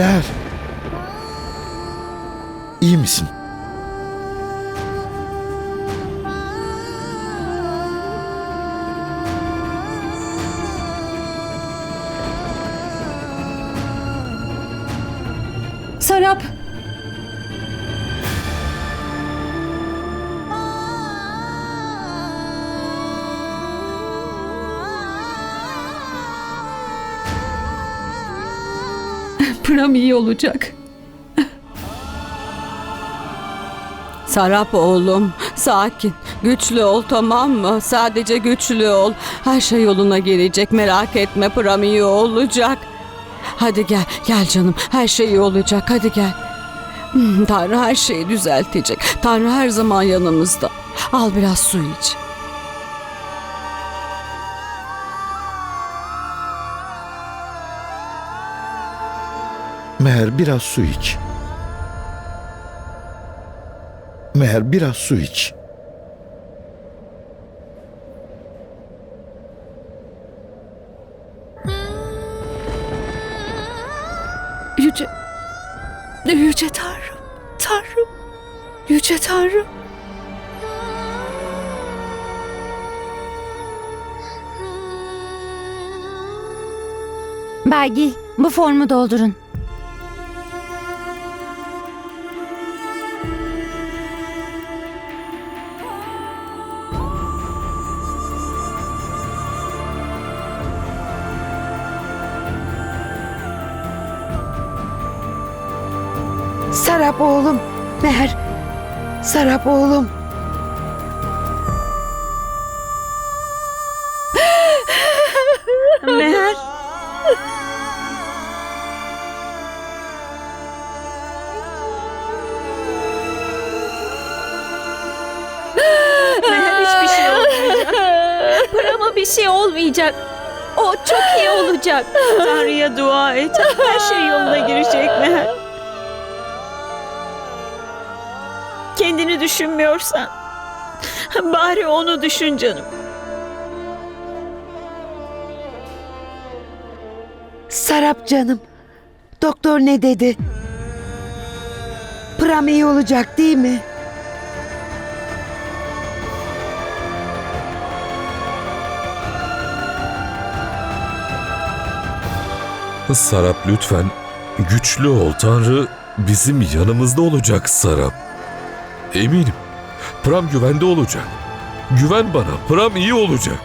Meğer. İyi misin? Pram iyi olacak. Sarap oğlum, sakin. Güçlü ol tamam mı? Sadece güçlü ol. Her şey yoluna girecek. Merak etme Pram iyi olacak. Hadi gel, gel canım. Her şey iyi olacak. Hadi gel. Hmm, Tanrı her şeyi düzeltecek. Tanrı her zaman yanımızda. Al biraz su iç. Meğer biraz su iç. Meğer biraz su iç. Yüce... Yüce Tanrım. Tanrım. Yüce Tanrım. Belgil, bu formu doldurun. Sarap oğlum. Meher. Sarap oğlum. Meğer. Meğer hiçbir şey olmayacak. Pram'a bir şey olmayacak. O çok iyi olacak. Tanrı'ya dua et. Her şey yoluna girecek Meğer. Kendini düşünmüyorsan bari onu düşün canım. Sarap canım. Doktor ne dedi? Pram iyi olacak değil mi? Sarap lütfen güçlü ol Tanrı bizim yanımızda olacak Sarap. Eminim Pram güvende olacak. Güven bana Pram iyi olacak.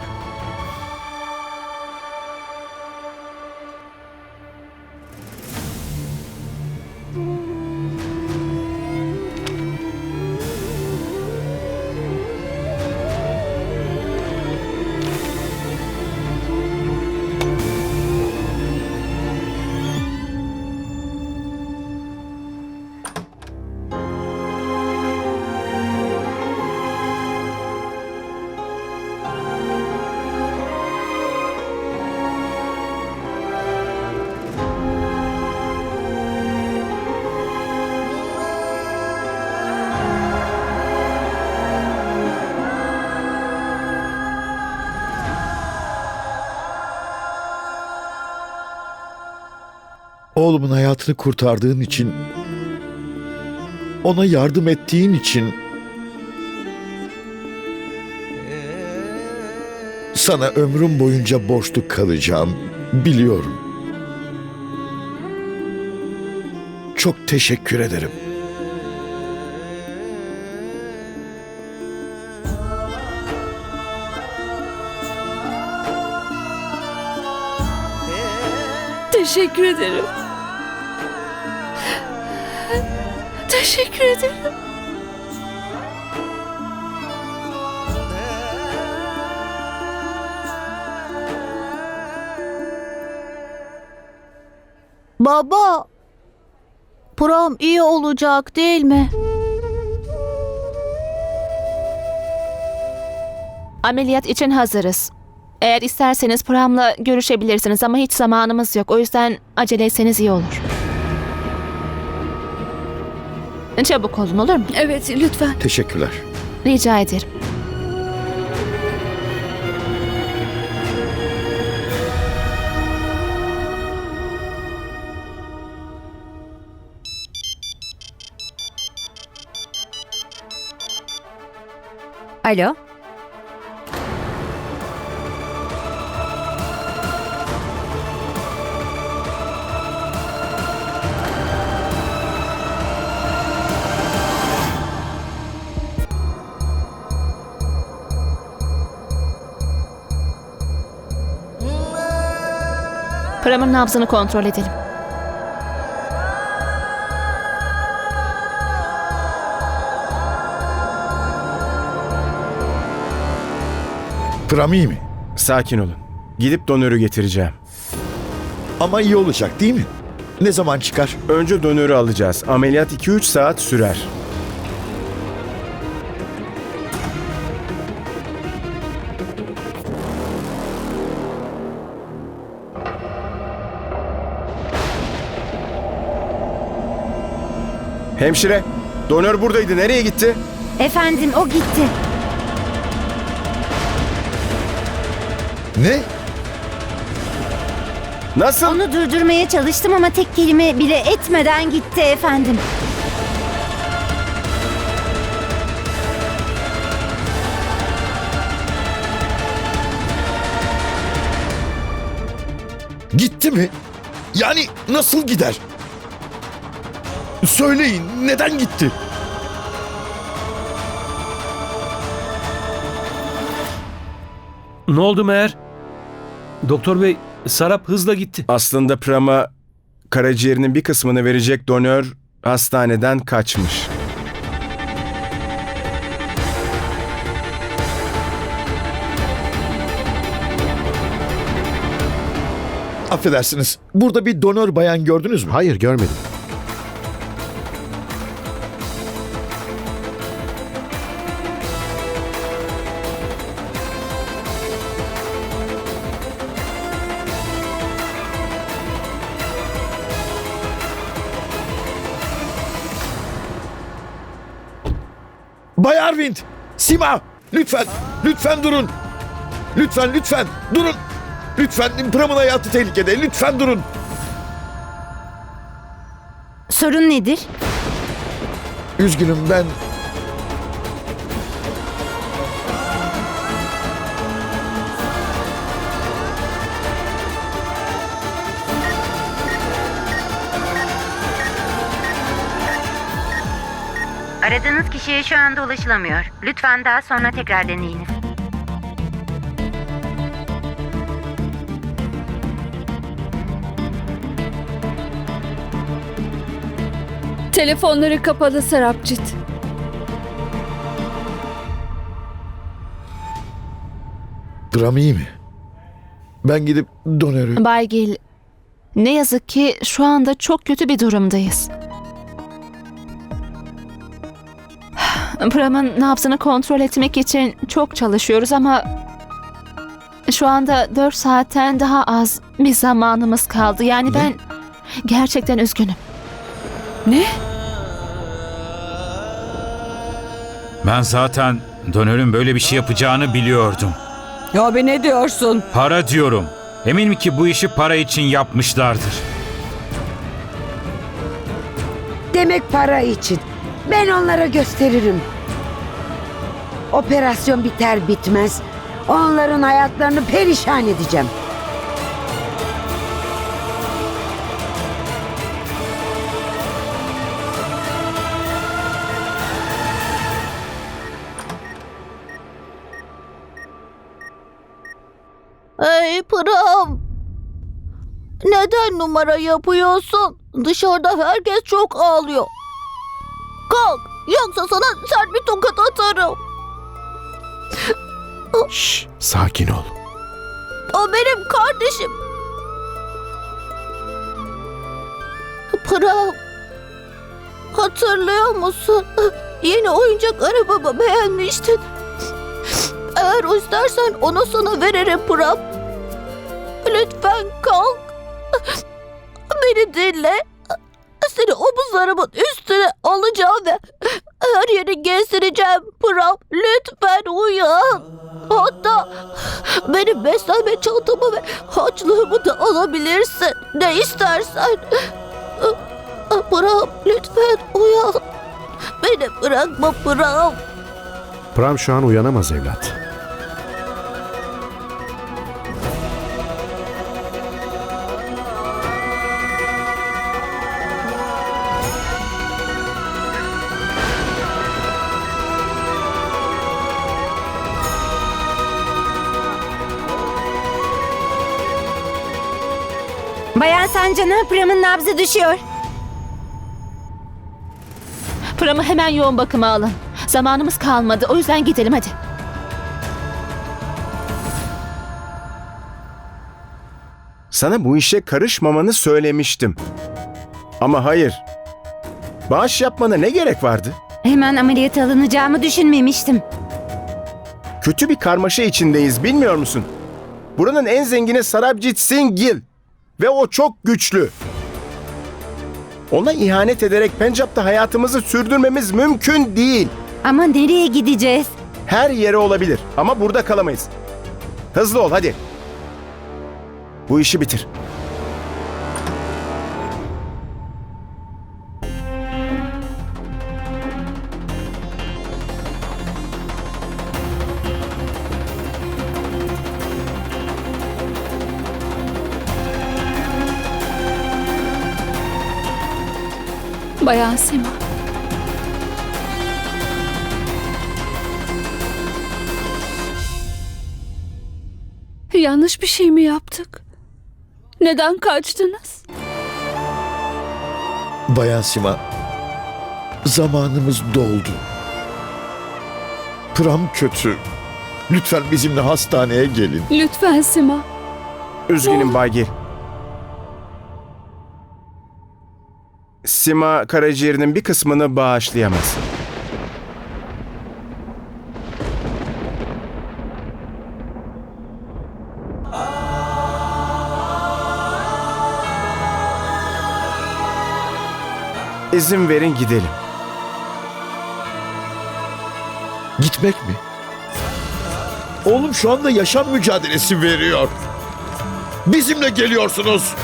Oğlumun hayatını kurtardığın için, ona yardım ettiğin için sana ömrüm boyunca borçlu kalacağım. Biliyorum. Çok teşekkür ederim. Teşekkür ederim. Teşekkür ederim. Baba, prom iyi olacak değil mi? Ameliyat için hazırız. Eğer isterseniz Pram'la görüşebilirsiniz ama hiç zamanımız yok. O yüzden acele etseniz iyi olur. Çabuk olun olur mu? Evet lütfen. Teşekkürler. Rica ederim. Alo. Pram'ın nabzını kontrol edelim. Pram iyi mi? Sakin olun. Gidip donörü getireceğim. Ama iyi olacak değil mi? Ne zaman çıkar? Önce donörü alacağız. Ameliyat 2-3 saat sürer. Hemşire, donör buradaydı. Nereye gitti? Efendim o gitti. Ne? Nasıl? Onu durdurmaya çalıştım ama tek kelime bile etmeden gitti efendim. Gitti mi? Yani nasıl gider? Söyleyin neden gitti? Ne oldu meğer? Doktor bey Sarap hızla gitti. Aslında Pram'a karaciğerinin bir kısmını verecek donör hastaneden kaçmış. Affedersiniz. Burada bir donör bayan gördünüz mü? Hayır görmedim. Sima! Lütfen! Lütfen durun! Lütfen lütfen durun! Lütfen Pram'ın hayatı tehlikede. Lütfen durun. Sorun nedir? Üzgünüm ben Aradığınız kişiye şu anda ulaşılamıyor. Lütfen daha sonra tekrar deneyiniz. Telefonları kapalı Sarapcit. Pram iyi mi? Ben gidip donörü... Bay Gil, ne yazık ki şu anda çok kötü bir durumdayız. Pram'ın nabzını kontrol etmek için çok çalışıyoruz ama şu anda 4 saatten daha az bir zamanımız kaldı. Yani ben gerçekten üzgünüm. Ben zaten dönörün böyle bir şey yapacağını biliyordum. Ya be ne diyorsun? Para diyorum. Eminim ki bu işi para için yapmışlardır. Demek para için. Ben onlara gösteririm. Operasyon biter bitmez. Onların hayatlarını perişan edeceğim. Ey Pram! Neden numara yapıyorsun? Dışarıda herkes çok ağlıyor. Kalk yoksa sana sert bir tokat atarım. Şş, sakin ol. O benim kardeşim. Pram. Hatırlıyor musun? Yeni oyuncak arabamı beğenmiştin. Eğer istersen onu sana veririm Pram. Lütfen kalk. Beni dinle. Seni omuzlarımın üstüne alacağım ve her yeri gezdireceğim Pram. Lütfen uyan. Hatta benim beslenme çantamı ve harçlığımı da alabilirsin. Ne istersen. Pram lütfen uyan. Beni bırakma Pram. Pram şu an uyanamaz evlat. Bayan Sancana Pram'ın nabzı düşüyor. Pram'ı hemen yoğun bakıma alın. Zamanımız kalmadı. O yüzden gidelim hadi. Sana bu işe karışmamanı söylemiştim. Ama hayır. Bağış yapmana ne gerek vardı? Hemen ameliyata alınacağımı düşünmemiştim. Kötü bir karmaşa içindeyiz bilmiyor musun? Buranın en zengini Sarabjit Singh Gill. Ve o çok güçlü. Ona ihanet ederek Pencap'ta hayatımızı sürdürmemiz mümkün değil. Ama nereye gideceğiz? Her yere olabilir ama burada kalamayız. Hızlı ol hadi. Bu işi bitir. Bayan Sima. Yanlış bir şey mi yaptık? Neden kaçtınız? Bayan Sima, zamanımız doldu. Pram kötü. Lütfen bizimle hastaneye gelin. Lütfen Sima. Üzgünüm Bay Gill. Sima karaciğerinin bir kısmını bağışlayamaz. İzin verin gidelim. Gitmek mi? Oğlum şu anda yaşam mücadelesi veriyor. Bizimle geliyorsunuz.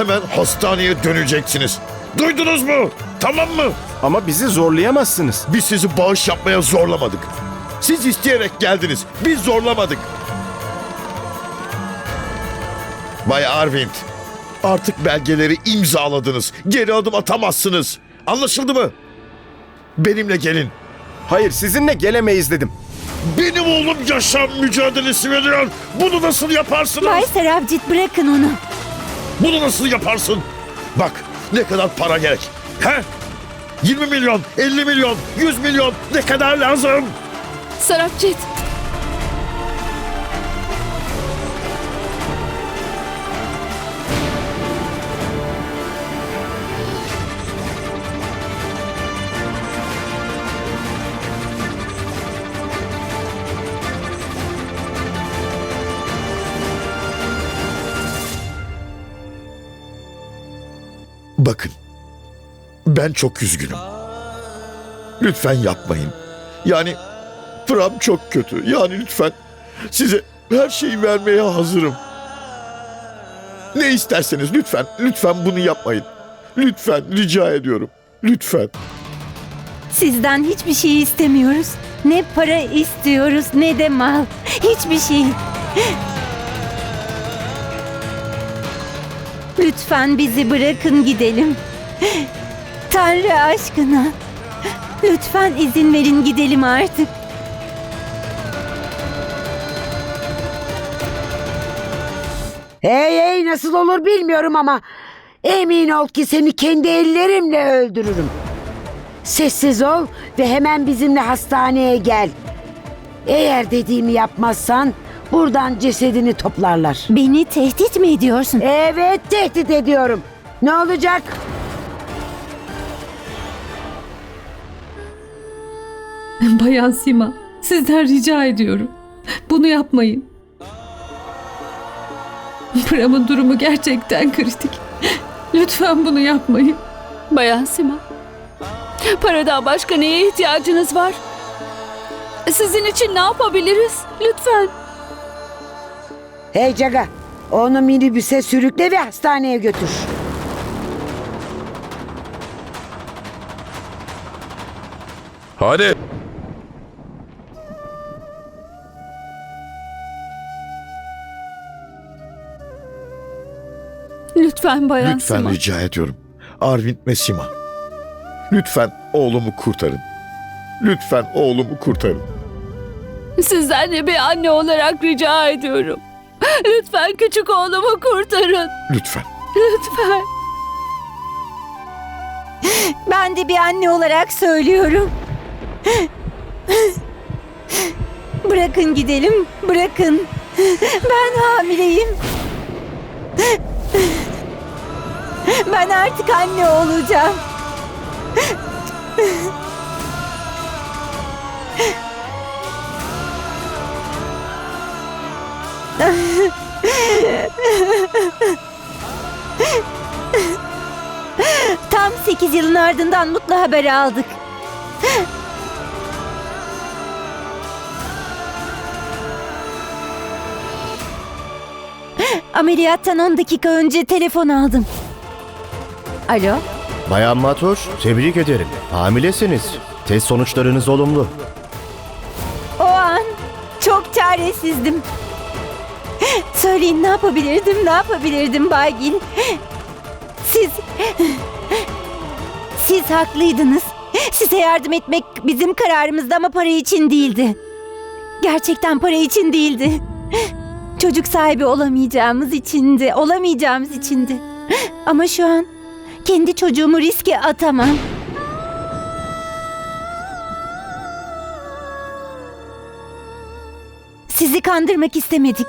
Hemen hastaneye döneceksiniz. Duydunuz mu? Tamam mı? Ama bizi zorlayamazsınız. Biz sizi bağış yapmaya zorlamadık. Siz isteyerek geldiniz. Biz zorlamadık. Bay Arvind, artık belgeleri imzaladınız. Geri adım atamazsınız. Anlaşıldı mı? Benimle gelin. Hayır sizinle gelemeyiz dedim. Benim oğlum yaşam mücadelesi veriyor. Bunu nasıl yaparsınız? Bay Sarabjit bırakın onu. Bunu nasıl yaparsın? Bak ne kadar para gerek. He? 20 milyon, 50 milyon, 100 milyon ne kadar lazım? Sarapcit. Ben çok üzgünüm. Lütfen yapmayın. Yani Pram çok kötü. Yani lütfen size her şeyi vermeye hazırım. Ne isterseniz lütfen, lütfen bunu yapmayın. Lütfen rica ediyorum. Lütfen. Sizden hiçbir şey istemiyoruz. Ne para istiyoruz ne de mal. Hiçbir şey. Lütfen bizi bırakın gidelim. Tanrı aşkına. Lütfen izin verin gidelim artık. Hey hey nasıl olur bilmiyorum ama emin ol ki seni kendi ellerimle öldürürüm. Sessiz ol ve hemen bizimle hastaneye gel. Eğer dediğimi yapmazsan buradan cesedini toplarlar. Beni tehdit mi ediyorsun? Evet tehdit ediyorum. Ne olacak? Bayan Sima, sizden rica ediyorum. Bunu yapmayın. Pram'ın durumu gerçekten kritik. Lütfen bunu yapmayın. Bayan Sima, paradan başka neye ihtiyacınız var? Sizin için ne yapabiliriz? Lütfen. Hey Caga onu minibüse sürükle ve hastaneye götür. Hadi. Lütfen Bayan Lütfen Sima. rica ediyorum. Arvind ve Sima. Lütfen oğlumu kurtarın. Lütfen oğlumu kurtarın. Sizden de bir anne olarak rica ediyorum. Lütfen küçük oğlumu kurtarın. Lütfen. Lütfen. Ben de bir anne olarak söylüyorum. Bırakın gidelim, bırakın. Ben hamileyim. Ben artık anne olacağım. Tam 8 yılın ardından mutlu haber aldık. Ameliyattan 10 dakika önce telefon aldım. Alo? Bayan Matur, tebrik ederim. Hamilesiniz. Test sonuçlarınız olumlu. O an çok çaresizdim. Söyleyin ne yapabilirdim, ne yapabilirdim Baygil? Siz... Siz haklıydınız. Size yardım etmek bizim kararımızdı ama para için değildi. Gerçekten para için değildi. Çocuk sahibi olamayacağımız içindi, olamayacağımız içindi. Ama şu an kendi çocuğumu riske atamam. Sizi kandırmak istemedik.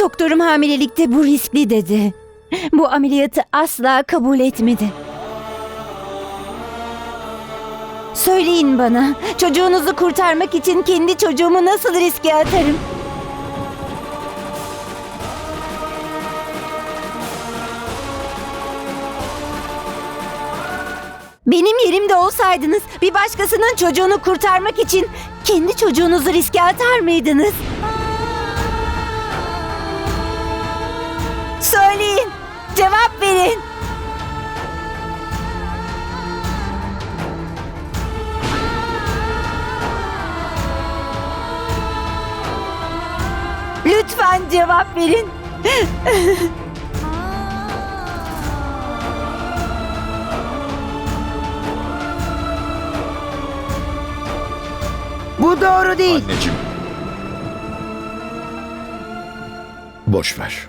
Doktorum hamilelikte bu riskli dedi. Bu ameliyatı asla kabul etmedi. Söyleyin bana, çocuğunuzu kurtarmak için kendi çocuğumu nasıl riske atarım? Benim yerimde olsaydınız bir başkasının çocuğunu kurtarmak için kendi çocuğunuzu riske atar mıydınız? Söyleyin, cevap verin. Lütfen cevap verin. Bu doğru değil. Anneciğim. Boş ver.